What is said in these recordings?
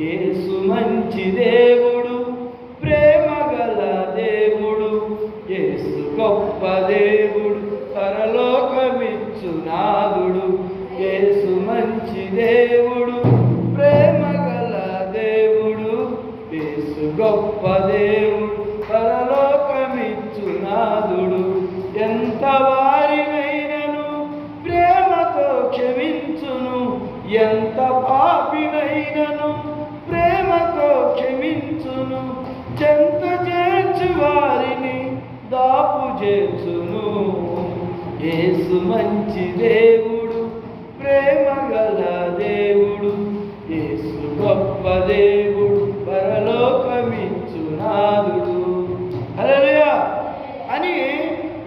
యేసు మంచి దేవుడు ప్రేమ గల దేవుడు యేసు గొప్ప దేవుడు పరలోకమిచ్చు నాదుడు. యేసు మంచి దేవుడు ప్రేమ గల దేవుడు యేసు గొప్ప దేవుడు పరలోకమిచ్చు నాదుడు. ఎంత వారినైనను ప్రేమతో క్షమించును ఎంత పాపినైనను ప్రేమతో క్షమించును. చెంత చేర్చు వారిని దాపు చేర్చును. ఏసు మంచి దేవుడు ప్రేమ గల దేవుడు. ఏసు గొప్ప దేవుడు పరలోకమిచ్చునాదుడు. అలలుయా అని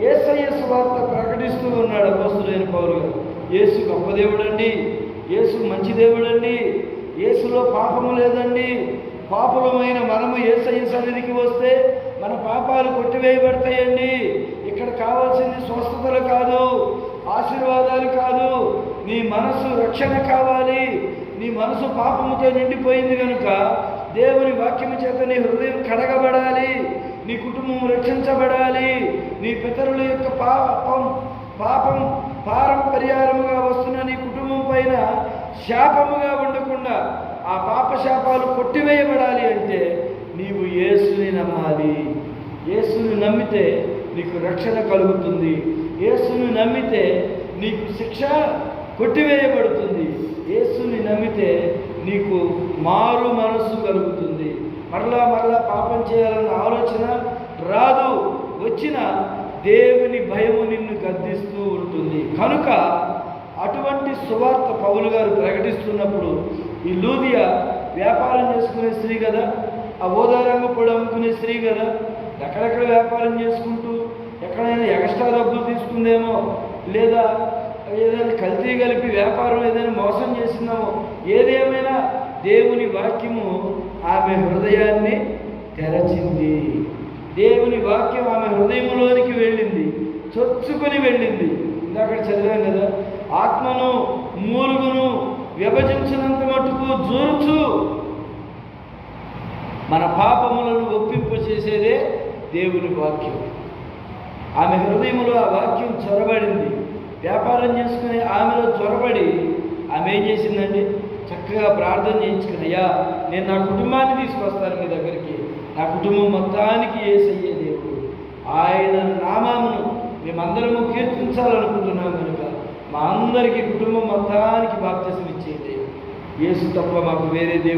యేసయ్య వార్త ప్రకటిస్తూ ఉన్నాడు అపోస్తులైన పౌరు గారు. యేసు గొప్ప దేవుడండి యేసు మంచి దేవుడండి యేసులో పాపము లేదండి. పాపులమైన మనము ఏసయ్య సన్నిధికి వస్తే మన పాపాలు కొట్టివేయబడతాయండి. ఇక్కడ కావాల్సింది స్వస్థతలు కాదు ఆశీర్వాదాలు కాదు. నీ మనసు రక్షణ కావాలి. నీ మనసు పాపముతో నిండిపోయింది కనుక దేవుని వాక్యము చేత నీ హృదయం కడగబడాలి. నీ కుటుంబం రక్షించబడాలి. నీ పితరుల యొక్క పాపం పాపం పారంపర్యారముగా వస్తున్న నీ కుటుంబం పైన శాపముగా ఉండకుండా ఆ పాపశాపాలు కొట్టివేయబడాలి అంటే నీవు యేసుని నమ్మాలి. యేసుని నమ్మితే నీకు రక్షణ కలుగుతుంది. యేసుని నమ్మితే నీకు శిక్ష కొట్టివేయబడుతుంది. యేసుని నమ్మితే నీకు మారు మనస్సు కలుగుతుంది. మరలా మరలా పాపం చేయాలన్న ఆలోచన రాదు. వచ్చిన దేవుని భయము నిన్ను గద్దిస్తూ ఉంటుంది. కనుక సువార్త పౌలు గారు ప్రకటిస్తున్నప్పుడు ఈ లూదియా వ్యాపారం చేసుకునే స్త్రీ కదా ఆ ఓదారంగు పొడి అమ్ముకునే స్త్రీ కదా ఎక్కడెక్కడ వ్యాపారం చేసుకుంటూ ఎక్కడైనా ఎక్స్ట్రా డబ్బులు తీసుకుందేమో లేదా ఏదైనా కల్తీ కలిపి వ్యాపారం ఏదైనా మోసం చేసిందేమో ఏదేమైనా దేవుని వాక్యము ఆమె హృదయాన్ని తెరచింది. దేవుని వాక్యం ఆమె హృదయంలోనికి వెళ్ళింది చొచ్చుకొని వెళ్ళింది. ఇందాక చదివాం కదా ఆత్మను మూలుగును విభజించినంత మటుకు జోరుచు. మన పాపములను ఒప్పింపు చేసేదే దేవుని వాక్యం. ఆమె హృదయంలో ఆ వాక్యం చొరబడింది. వ్యాపారం చేసుకుని ఆమెలో చొరబడి ఆమె ఏం చేసిందండి? చక్కగా ప్రార్థన చేయించుకుని అయ్యా నేను నా కుటుంబాన్ని తీసుకొస్తాను మీ దగ్గరికి. నా కుటుంబం మొత్తానికి ఏసయ్యే దేవుడు. ఆయన నామామును మేమందరము కీర్తించాలనుకుంటున్నాం మా అందరికీ కుటుంబం మొత్తానికి బాప్తిసం ఇచ్చేయండి. యేసు తప్ప మాకు వేరే దేవుడు